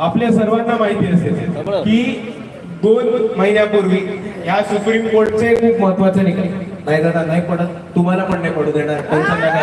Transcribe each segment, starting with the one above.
आपल्या सर्वांना माहिती असेल की दोन महिन्यापूर्वी या सुप्रीम कोर्टचे खूप महत्त्वाचे निकाल. नाही दादा नाही पडत. तुम्हाला पण नाही पडू देणार. टेन्शन नका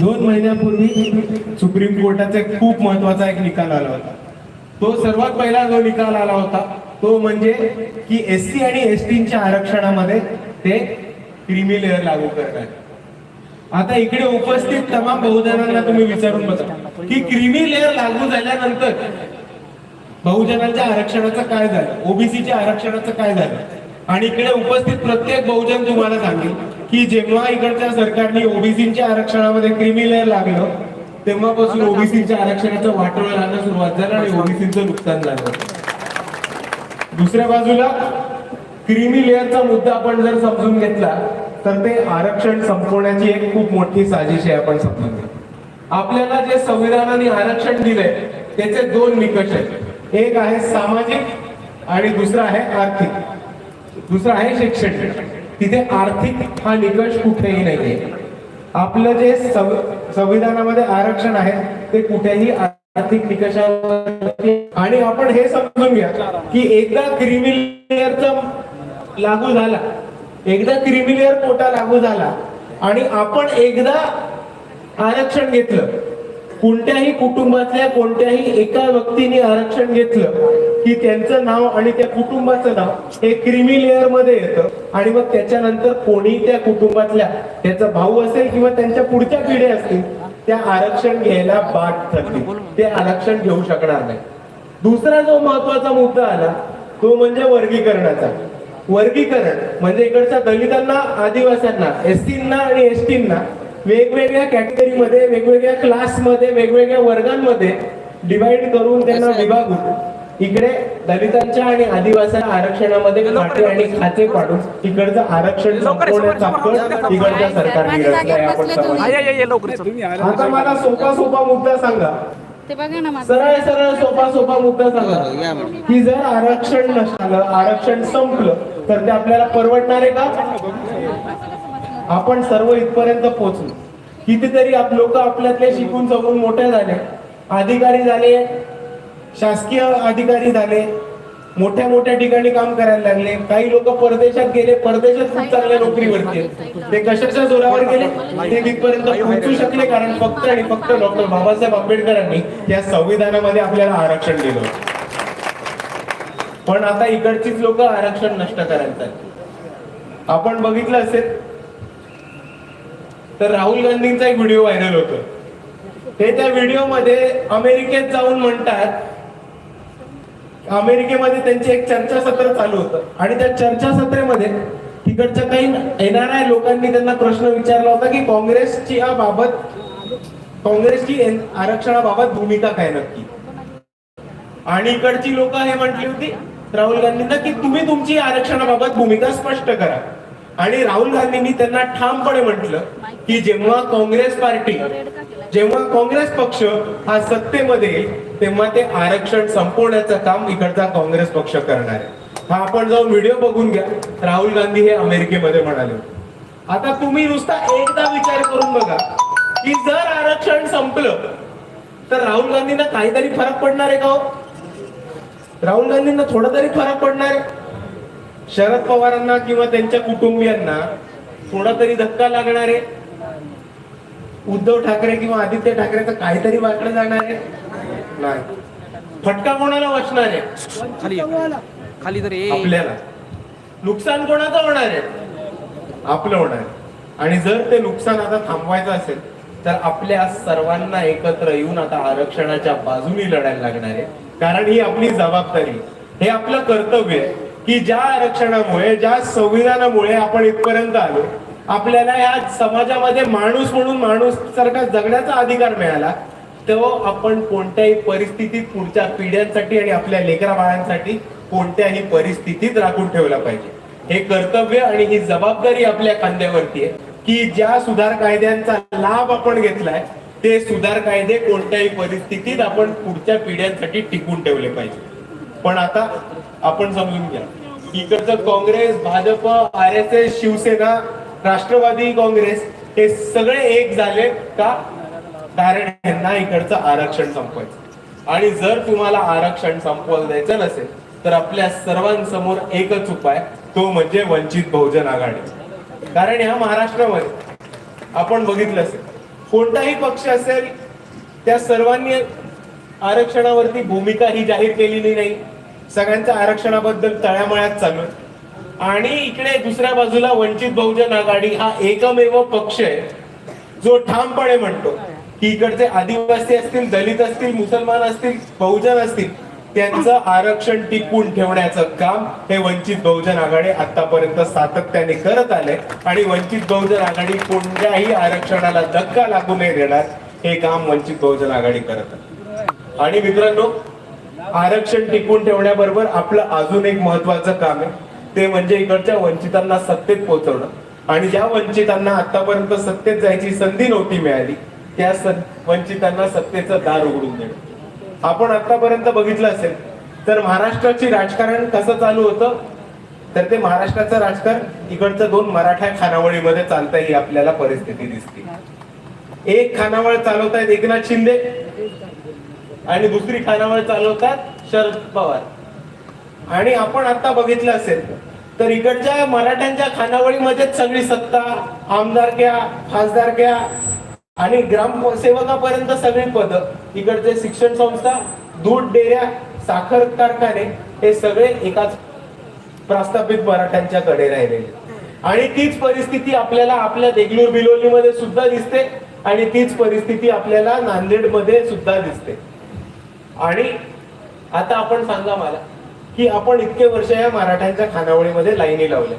दोन महिन्यापूर्वी सुप्रीम कोर्टाचा एक खूप महत्त्वाचा एक निकाल आला होता. तो सर्वात पहिला जो निकाल आला होता तो म्हणजे की एस सी आणि एस टीच्या आरक्षणामध्ये ते क्रिमी लेअर लागू करणार आता इकडे उपस्थित तमाम बहुजनांना तुम्ही विचारून बघा की क्रिमी लेअर लागू झाल्यानंतर बहुजनांच्या आरक्षणाचं काय झालं? ओबीसीच्या आरक्षणाचं काय झालं? आणि इकडे उपस्थित प्रत्येक बहुजन तुम्हाला सांगेल की जेव्हा इकडच्या सरकारने ओबीसीच्या आरक्षणामध्ये क्रिमी लेअर लागलं तेव्हापासून ओबीसीच्या आरक्षणाचं वाटोळं लागणं सुरुवात झालं आणि ओबीसीचं नुकसान झालं. दुसऱ्या बाजूला क्रिमी लेअरचा मुद्दा आपण जर समजून घेतला तर ते आरक्षण संपवण्याची एक खूप मोठी साजिश आहे आपण समजून घ्या. आपल्याला जे संविधानाने आरक्षण दिलंय त्याचे दोन निकष आहेत. एक आहे सामाजिक आणि दुसरा आहे आर्थिक. दुसरा आहे शैक्षणिक तिथे आर्थिक हा निकष कुठेही नाहीये. आपलं जे संविधानामध्ये आरक्षण आहे ते कुठेही आर्थिक निकषावर आणि आपण हे समजून घ्या की एकदा क्रिमिलेअरचा लागू झाला एकदा क्रिमिलेअर कोटा लागू झाला आणि आपण एकदा आरक्षण घेतलं कोणत्याही कुटुंबातल्या कोणत्याही एका व्यक्तीने आरक्षण घेतलं की त्यांचं नाव आणि त्या कुटुंबाचं नाव हे क्रिमी लेअरमध्ये येतं. आणि मग त्याच्यानंतर कोणी त्या कुटुंबातल्या त्याचा भाऊ असेल किंवा त्यांच्या पुढच्या पिढ्या असतील त्या आरक्षण घ्यायला बाट ठरतील ते आरक्षण घेऊ शकणार नाही. दुसरा जो महत्त्वाचा मुद्दा आला तो म्हणजे वर्गीकरणाचा. वर्गीकरण म्हणजे इकडच्या दलितांना आदिवासींना एसटींना आणि एसटींना वेगवेगळ्या कॅटेगरीमध्ये वेगवेगळ्या क्लासमध्ये वेगवेगळ्या वर्गांमध्ये डिवाइड करून त्यांना विभागून इकडे दलितांच्या आणि आदिवासी आरक्षणामध्ये खाते आणि खाते पाडून इकडचं आरक्षण संपवण्याचा कट इकडच्या सरकारने आपण. आता मला सोपा सोपा मुद्दा सांगा. ते बघा ना माझं. सरळ सरळ सोपा सोपा मुद्दा सांगा. की जर आरक्षण नसलं आरक्षण संपलं तर ते आपल्याला परवडणार आहे का? आपण सर्व इथपर्यंत पोहोचलो. कितीतरी आप लोक आपल्यातले शिकून जगून मोठे झाले. अधिकारी झाले शासकीय अधिकारी झाले मोठ्या मोठ्या ठिकाणी काम करायला लागले. काही लोक परदेशात गेले परदेशात खूप चांगल्या नोकरीवरती ते कशाच्या जोरावर गेले? ते तिथपर्यंत पोहोचू शकले कारण फक्त आणि फक्त डॉक्टर बाबासाहेब आंबेडकरांनी या संविधानामध्ये आपल्याला आरक्षण दिलं होतं. पण आता इकडचीच लोक आरक्षण नष्ट करायचं आपण बघितलं असेल तर राहुल गांधींचा एक व्हिडिओ व्हायरल होतो ते त्या व्हिडिओमध्ये अमेरिकेत जाऊन म्हणतात अमेरिकेमध्ये त्यांचे एक चर्चासत्र चालू होतं. आणि त्या चर्चासत्रेमध्ये तिकडच्या काही येणाऱ्या लोकांनी त्यांना प्रश्न विचारला होता की काँग्रेसची या बाबत काँग्रेसची आरक्षणाबाबत भूमिका काय नक्की? आणि इकडची लोक हे म्हटली होती राहुल गांधींना की तुम्ही तुमची आरक्षणाबाबत भूमिका स्पष्ट करा. आणि राहुल गांधींनी त्यांना ठामपणे म्हटलं की जेव्हा काँग्रेस पार्टी जेव्हा काँग्रेस पक्ष हा सत्तेमध्ये तेव्हा ते आरक्षण संपवण्याचं काम इकडचा काँग्रेस पक्ष करणार आहे. हा आपण जाऊन व्हिडिओ बघून घ्या. राहुल गांधी हे अमेरिकेमध्ये म्हणाले आता तुम्ही नुसता एकदा विचार करून बघा की जर आरक्षण संपलं तर राहुल गांधींना काहीतरी फरक पडणार आहे का हो? राहुल गांधींना थोडा तरी फरक पडणार आहे. शरद पवारांना किंवा त्यांच्या कुटुंबियांना थोडा तरी धक्का लागणार आहे. उद्धव ठाकरे किंवा आदित्य ठाकरेचं काहीतरी वाकडं जाणार आहे. नाही. फटका कोणाला वाचणार आहे? खाली तर आपल्याला. नुकसान कोणाचं होणार आहे? आपलं होणार आहे. आणि जर ते नुकसान आता थांबवायचं असेल तर आपल्या सर्वांना एकत्र येऊन आता आरक्षणाच्या बाजूनी लढायला लागणार आहे. कारण ही आपली जबाबदारी. हे आपलं कर्तव्य आहे की ज्या आरक्षणामुळे ज्या संविधानामुळे आपण इथपर्यंत आलो आपल्याला या समाजामध्ये माणूस म्हणून माणूस सारखा जगण्याचा अधिकार मिळाला तो आपण कोणत्याही परिस्थितीत पुढच्या पिढ्यांसाठी आणि आपल्या लेकरा बाळांसाठी कोणत्याही परिस्थितीत राखून ठेवला पाहिजे. हे कर्तव्य आणि ही जबाबदारी आपल्या कांद्यावरती आहे की ज्या सुधार कायद्यांचा लाभ आपण घेतलाय ते सुधार कायदे कोणत्याही परिस्थितीत आपण पुढच्या पिढ्यांसाठी टिकून ठेवले पाहिजे. पण आता आपण समजून घ्या. इकडचं Congress Bhajap R S S Shivsena Rashtrawadi Congress हे सगळे एक झाले का? कारण यांना इकडचं आरक्षण संपवायचं. आणि जर तुम्हाला आरक्षण संपवायला द्यायचं नसेल तर आपल्या सर्वांसमोर एकच उपाय तो म्हणजे वंचित बहुजन आघाडी. कारण ह्या महाराष्ट्रामध्ये आपण बघितलं असेल कोणताही पक्ष असेल त्या सर्वांनी आरक्षणावरती भूमिका ही जाहीर केलेली नाही सगळ्यांच्या आरक्षणाबद्दल तळ्यामळ्यात चालू आहे. आणि इकडे दुसऱ्या बाजूला वंचित बहुजन आघाडी हा एकमेव पक्ष आहे जो ठामपणे म्हणतो की इकडचे आदिवासी असतील दलित असतील मुसलमान असतील बहुजन असतील त्यांचं आरक्षण टिकवून ठेवण्याचं काम हे वंचित बहुजन आघाडी आतापर्यंत सातत्याने करत आले. आणि वंचित बहुजन आघाडी कोणत्याही आरक्षणाला धक्का लागू नाही देणार हे काम वंचित बहुजन आघाडी करत आहे. आणि मित्रांनो आरक्षण टिकवून ठेवण्याबरोबर आपलं अजून एक महत्वाचं काम आहे. ते म्हणजे इकडच्या वंचितांना सत्तेत पोहोचवणं. आणि ज्या वंचितांना आतापर्यंत सत्तेत जायची संधी नव्हती मिळाली त्या वंचितांना सत्तेचं दार उघडून देणं. आपण आतापर्यंत बघितलं असेल तर महाराष्ट्राची राजकारण कसं चालू होतं? तर ते महाराष्ट्राचं राजकारण इकडचं दोन मराठा खानावळीमध्ये चालतंय ही आपल्याला परिस्थिती दिसते. एक खानावळ चालवतायत एकनाथ शिंदे आणि दुसरी खानावळ चालवतात शरद पवार. आणि आपण आता बघितलं असेल तर इकडच्या मराठ्यांच्या खानावळीमध्येच सगळी सत्ता आमदार ग्या खासदार घ्या आणि ग्रामसेवकापर्यंत सगळी पद. इकडचे शिक्षण संस्था दूध डेऱ्या साखर कारखाने हे सगळे एकाच प्रस्थापित मराठ्यांच्याकडे राहिलेले आणि तीच परिस्थिती आपल्याला आपल्या देगलूर बिलोलीमध्ये सुद्धा दिसते आणि तीच परिस्थिती आपल्याला नांदेडमध्ये सुद्धा दिसते. आणि आता आपण सांगा मला की आपण इतके वर्ष या मराठ्यांच्या खानावळीमध्ये लाईनी लावल्या.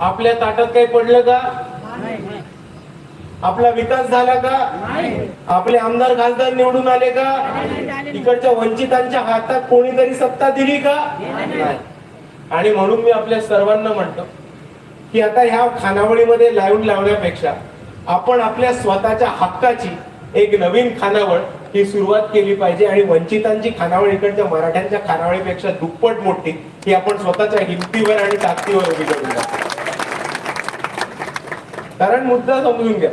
आपल्या ताटात काही पडलं का? आपला विकास झाला का? आपले आमदार खासदार निवडून आले का? इकडच्या वंचितांच्या हातात कोणीतरी सत्ता दिली का? आणि म्हणून मी आपल्या सर्वांना म्हणतो की आता ह्या खानावळीमध्ये लावून लावण्यापेक्षा आपण आपल्या स्वतःच्या हक्काची एक नवीन खानावळ ही सुरुवात केली पाहिजे आणि वंचितांची खानावळ इकडच्या मराठ्यांच्या खानावळीपेक्षा दुप्पट मोठी ही आपण स्वतःच्या हिमतीवर आणि ताकदीवर उभी करूया कारण मुद्दा समजून घ्या.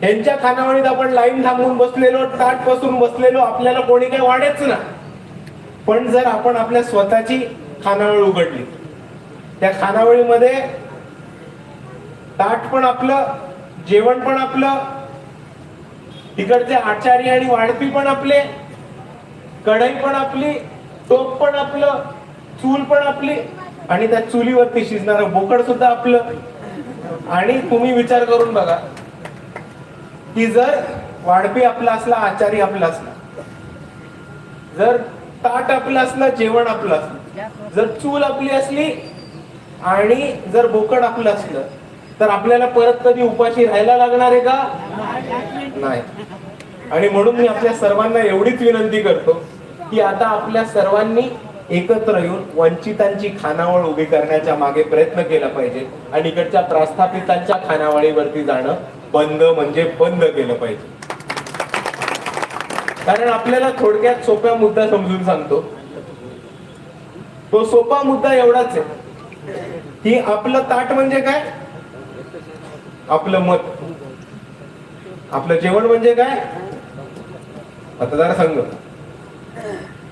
त्यांच्या खानावळीत आपण लाईन थांबून बसलेलो ताट बसून बसलेलो आपल्याला कोणी काही वाढेच ना. पण जर आपण आपल्या स्वतःची खानावळ उघडली त्या खानावळीमध्ये ताट पण आपलं जेवण पण आपलं तिकडचे आचार्य आणि वाढपी पण आपले कढई पण आपली टोप पण आपलं चूल पण आपली आणि त्या चुलीवरती शिजणारं बोकड सुद्धा आपलं. आणि तुम्ही विचार करून बघा की जर वाढपी आपला असला आचारी आपला असला जर ताट आपलं असलं जेवण आपलं असलं जर चूल आपली असली आणि जर बोकड आपलं असलं तर आपल्याला परत कधी उपाशी राहायला लागणार आहे का? नाही. आणि म्हणून मी आपल्या सर्वांना एवढीच विनंती करतो की आता आपल्या सर्वांनी एकत्र येऊन वंचितांची खानावळ उभी करण्याच्या मागे प्रयत्न केला पाहिजे आणि इकडच्या प्रस्थापितांच्या खानावळीवरती जाणं बंद म्हणजे बंद केलं पाहिजे. कारण आपल्याला थोडक्यात सोप्या मुद्दा समजून सांगतो. तो सोपा मुद्दा एवढाच आहे की आपलं ताट म्हणजे काय? आपलं मत. आपलं जेवण म्हणजे काय? मतदारसंघ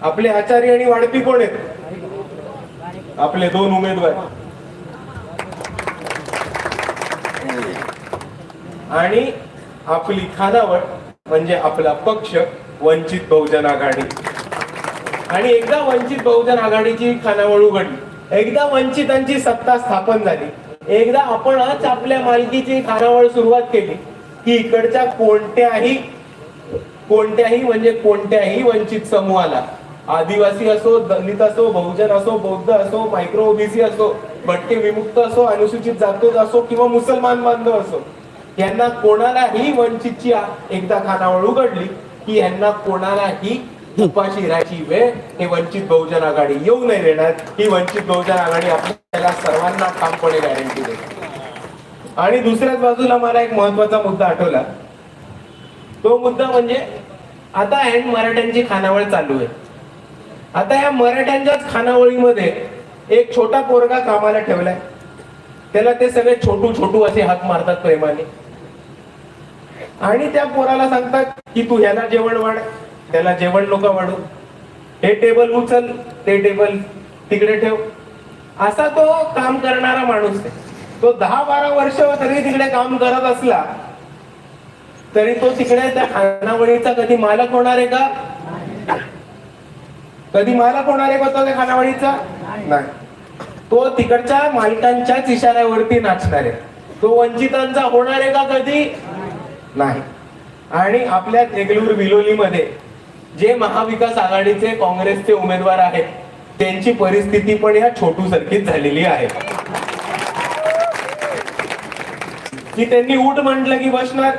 आपले आचार्य आणि वाढपी कोण आहेत? आपले दोन उमेदवार. आणि आपली खानावळ म्हणजे आपला पक्ष वंचित बहुजन आघाडी. आणि एकदा वंचित बहुजन आघाडीची खानावळ उघडली एकदा वंचितांची सत्ता स्थापन झाली एकदा आपणच आपल्या मालकीची खानावळ सुरुवात केली की इकडच्या कोणत्याही कोणत्याही म्हणजे कोणत्याही वंचित समूहाला आदिवासी असो दलित असो बहुजन असो बौद्ध असो मायक्रो ओबीसी असो भटके विमुक्त असो अनुसूचित जातो असो किंवा मुसलमान बांधव असो यांना कोणालाही वंचितची एकदा खानावळ उघडली की यांना कोणालाही उपाशी राहायची वेळ हे वंचित बहुजन आघाडी येऊ नाही देणार. ही वंचित बहुजन आघाडी आपल्याला सर्वांना ठामपणे गॅरंटी देते आणि दुसऱ्याच बाजूला मला एक महत्त्वाचा मुद्दा आठवला. तो मुद्दा म्हणजे आता हँड मराठ्यांची खानावळ चालू आहे. आता या मराठ्यांच्याच खानावळीमध्ये एक छोटा पोरगा कामाला ठेवलाय. त्याला ते सगळे छोटू छोटू असे हाक मारतात प्रेमाने. आणि त्या पोराला सांगतात की तू ह्याला जेवण वाढ त्याला जेवण नका वाढू. हे टेबल उचल ते टेबल तिकडे ठेव. असा तो काम करणारा माणूस आहे. तो दहा बारा वर्ष तरी तिकडे काम करत असला तरी तो तिकडे त्या खानावळीचा कधी मालक होणार आहे का? कधी मालक होणार आहे का तो खानावळीचा? नाही. तो तिकडच्या मालकांच्याच इशाऱ्यावरती नाचणार आहे. तो वंचितांचा होणार आहे का कधी? नाही. आणि आपल्या देगलूर विलोलीमध्ये जे महाविकास आघाडीचे काँग्रेसचे उमेदवार आहेत त्यांची परिस्थिती पण या छोटू सारखीच झालेली आहे. की त्यांनी उठ म्हटलं की बसणार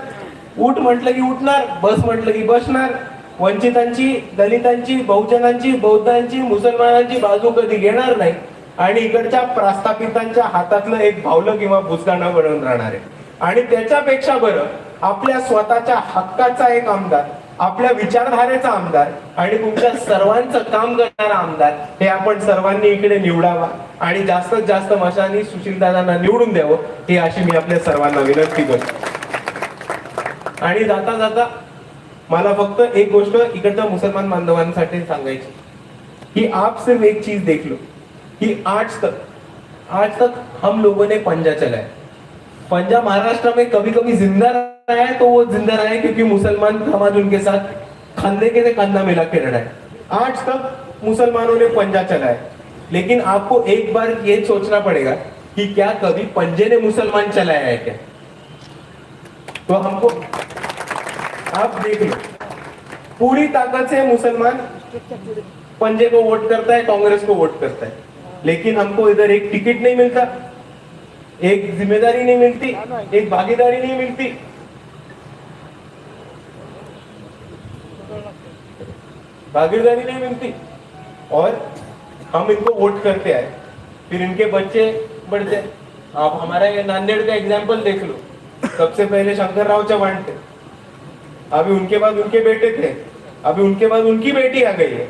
उठ म्हटलं की उठणार बस म्हटलं की बसणार वंचितांची दलितांची बहुजनांची बौद्धांची मुसलमानांची बाजू कधी घेणार नाही आणि इकडच्या प्रस्थापितांच्या हातातलं एक भावलं किंवा बुजगाणं बनवून राहणार आहे. आणि त्याच्यापेक्षा बरं आपल्या स्वतःच्या हक्काचा एक आमदार आपल्या विचारधारेचा आमदार आणि तुमच्या सर्वांचं काम करणारा आमदार हे आपण सर्वांनी इकडे निवडावा आणि जास्तीत जास्त मशानी सुशीलदादांना निवडून द्यावं ही अशी मी आपल्या सर्वांना विनंती करतो. आणि जाता जाता मला फक्त एक गोष्ट इकडच्या मुसलमान बांधवांसाठी सांगायची. कि आप सिर्फ एक चीज देख लो. कि आज तक आज तक हम लोगों ने पंजा चलाया. पंजा महाराष्ट्र में कभी कभी जिंदा रहा है तो वो जिंदा रहा है क्योंकि मुसलमान समाज उनके साथ कंधे के से कंधा मिला के लड़ा है. आज तक मुसलमानों ने पंजा चलाया. लेकिन आपको एक बार ये सोचना पड़ेगा कि क्या कभी पंजे ने मुसलमान चलाया है क्या? तो हमको आप देख लो। पूरी ताकत से मुसलमान पंजे को वोट करता है, कांग्रेस को वोट करता है। लेकिन हमको इधर एक टिकट नहीं मिलता, एक ज़िम्मेदारी नहीं मिलती, एक भागीदारी नहीं मिलती। भागीदारी नहीं मिलती। और हम इनको वोट करते आए, फिर इनके बच्चे बढ़ते हैं। आप हमारा ये नांदेड़ का एग्ज़ाम्पल देख लो। सबसे पहले शंकर राव चौहान थे। अभी उनके बाद उनके बेटे थे। अभी उनके बाद उनकी बेटी आ गई है।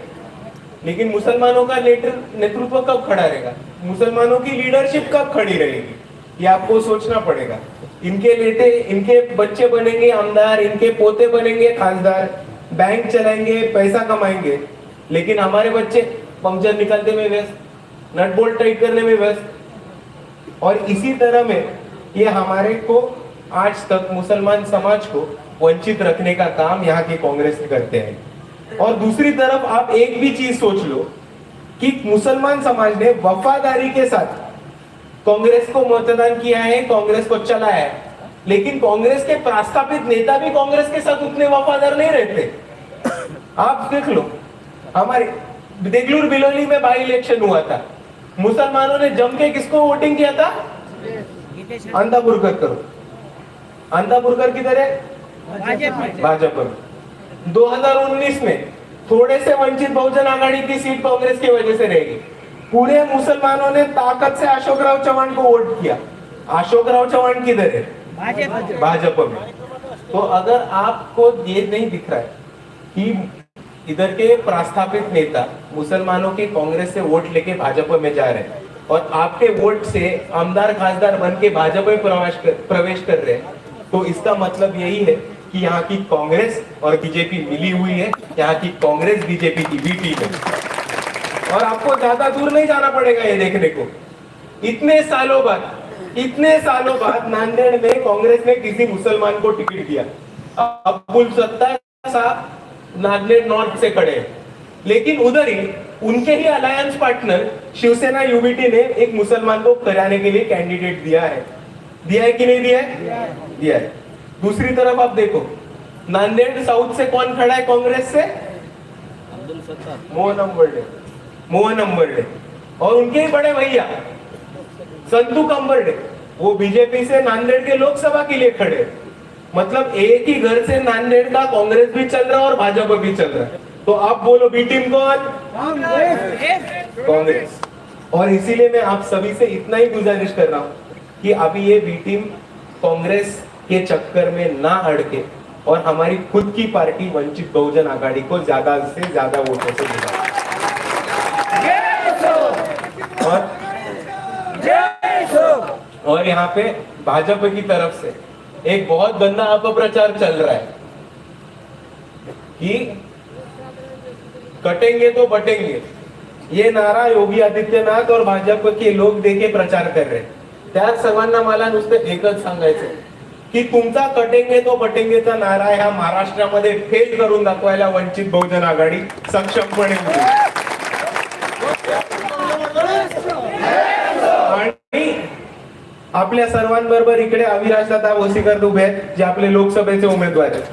लेकिन मुसलमानों का नेतृ- नेतृत्व कब खड़ा रहेगा? मुसलमानों की लीडरशिप कब खड़ी रहेगी? ये आपको सोचना पड़ेगा। इनके बेटे इनके बच्चे बनेंगे आमदार, इनके पोते बनेंगे खासदार बैंक चलाएँगे, पैसा कमाएँगे। लेकिन हमारे बच्चे पंक्चर निकालने में व्यस्त नट बोल्ट टाइट करने में व्यस्त। और इसी तरह में ये हमारे को आज तक मुसलमान समाज को वंचित रखने का काम यहाँ के कांग्रेस करते हैं। और दूसरी तरफ़ आप एक भी चीज़ सोच लो कि मुसलमान समाज ने वफादारी के साथ कांग्रेस को मतदान किया है कांग्रेस को चलाया है। लेकिन कांग्रेस के प्रस्तापित नेता भी कांग्रेस के साथ उतने वफादार नहीं रहते। आप देख लो हमारे देगलूर बिलोली में बाई इलेक्शन हुआ था। मुसलमानों ने जम के किसको वोटिंग किया था? अंधापुरकर करो। अंधापुरकर किधर है? भाजपा में 2019 में थोड़े से वंचित बहुजन आघाड़ी की सीट कांग्रेस की वजह से रहेगी पूरे मुसलमानों ने ताकत से अशोक राव चौहान को वोट किया. अशोक राव चौहान किधर है? भाजपा में तो अगर आपको ये नहीं दिख रहा है कि इधर के प्रस्थापित नेता मुसलमानों के कांग्रेस से वोट लेके भाजपा में जा रहे हैं और आपके वोट से आमदार खासदार बन के भाजपा में प्रवेश कर, प्रवेश कर रहे हैं तो इसका मतलब यही है कि यहाँ की कांग्रेस और बीजेपी मिली हुई है यहाँ की कांग्रेस बीजेपी की भी टीम है। और आपको ज्यादा दूर नहीं जाना पड़ेगा ये देखने को। इतने सालों बाद इतने सालों बाद नांदेड़ में कांग्रेस ने किसी मुसलमान को टिकट दिया। अब्दुल सत्तार साहब नांदेड़ नॉर्थ से खड़े हैं। लेकिन उधर ही उनके ही अलायंस पार्टनर शिवसेना यूबीटी ने एक मुसलमान को कराने के लिए कैंडिडेट दिया है। दिया है कि नहीं दिया है? दिया है। दूसरी तरफ आप देखो नांदेड़ साउथ से कौन खड़ा है कांग्रेस से? मोहन अंबरडे। मोहन अंबरडे। और उनके ही बड़े भैया संतू कंबरडे। वो बीजेपी से नांदेड़ के लोकसभा के लिए खड़े। हैं। मतलब एक ही घर से नांदेड़ का कांग्रेस भी चल रहा है और भाजपा भी चल रहा है। तो आप बोलो बी टीम कौन? कांग्रेस। और इसीलिए मैं आप सभी से इतना ही गुजारिश कर रहा हूं कि अभी ये बी टीम कांग्रेस के चक्कर में ना अड़के और हमारी खुद की पार्टी वंचित बहुजन आघाड़ी को ज्यादा से ज्यादा वोटों से जिताए और और यहाँ पे भाजपा की तरफ से एक बहुत गंदा अपप्रचार चल रहा है कि कटेंगे तो बटेंगे। ये नारा योगी आदित्यनाथ और भाजप के लोक देखे प्रचार कर रहे त्या सर्वांना मला नुसतं एकच सांगायचं. की तुमचा कटेंगे तो बटेंगेचा नारा ह्या महाराष्ट्रामध्ये फेल करून दाखवायला वंचित बहुजन आघाडी सक्षमपणे आणि आपल्या सर्वांबरोबर इकडे अविनाश दादा वसीकर उभे आहेत जे आपले लोकसभेचे उमेदवार आहेत.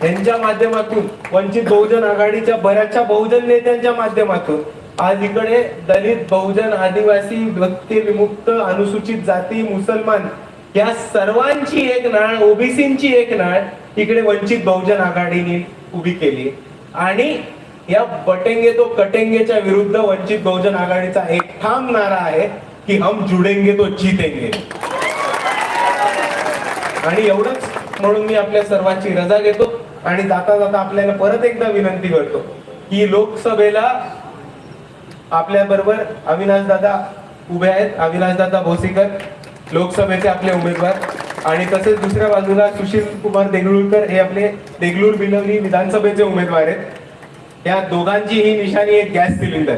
त्यांच्या माध्यमातून वंचित बहुजन आघाडीच्या बऱ्याचशा बहुजन नेत्यांच्या माध्यमातून आज इकडे दलित बहुजन आदिवासी व्यक्ती विमुक्त अनुसूचित जाती मुसलमान या सर्वांची एक नाळ ओबीसीची एक नाळ इकडे वंचित बहुजन आघाडीने उभी केली. आणि या बटेंगे तो कटेंगेच्या विरुद्ध वंचित बहुजन आघाडीचा एक ठाम नारा आहे की हम जुडेंगे तो जितेंगे. आणि एवढंच म्हणून मी आपल्या सर्वांची रजा घेतो आणि जाता जाता आपल्याला परत एकदा विनंती करतो की लोकसभेला आपल्या बरोबर अविनाश दादा उभे आहेत. अविनाश दादा भोसीकर लोकसभेचे आपले उमेदवार आणि तसेच दुसऱ्या बाजूला सुशील कुमार देगलूरकर हे आपले देगलूर बिलवली विधानसभेचे उमेदवार आहेत. या दोघांची ही निशाणी एक गॅस सिलेंडर.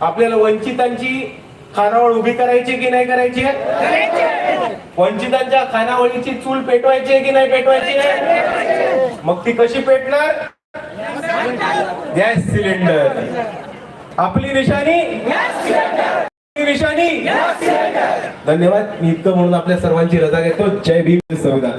आपल्याला वंचितांची खानावळ उभी करायची की नाही करायची? आहे वंचितांच्या खानावळीची चूल पेटवायची आहे की नाही पेटवायची? मग ती कशी पेटणार? Gas cylinder. आपली निशाणी? निशाणी धन्यवाद. मी इतकं म्हणून आपल्या सर्वांची रजा घेतो. जय भीम संविधान